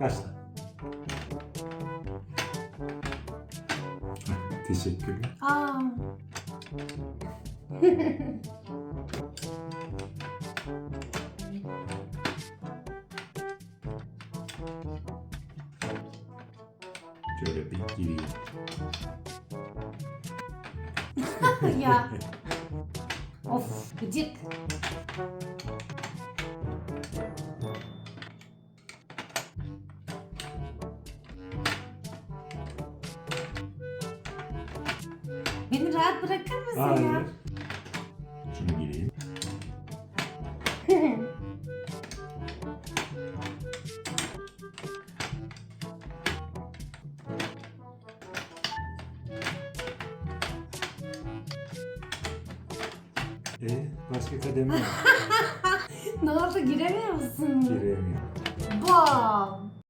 Başla. Teşekkürler. Aa. Şöyle bir gireyim. ya. Of gıcık. Beni rahat bırakır mısın Hayır. ya? Şunu gireyim. E başka kademe yok. ne oldu giremiyor musun? Giremiyorum. Bak.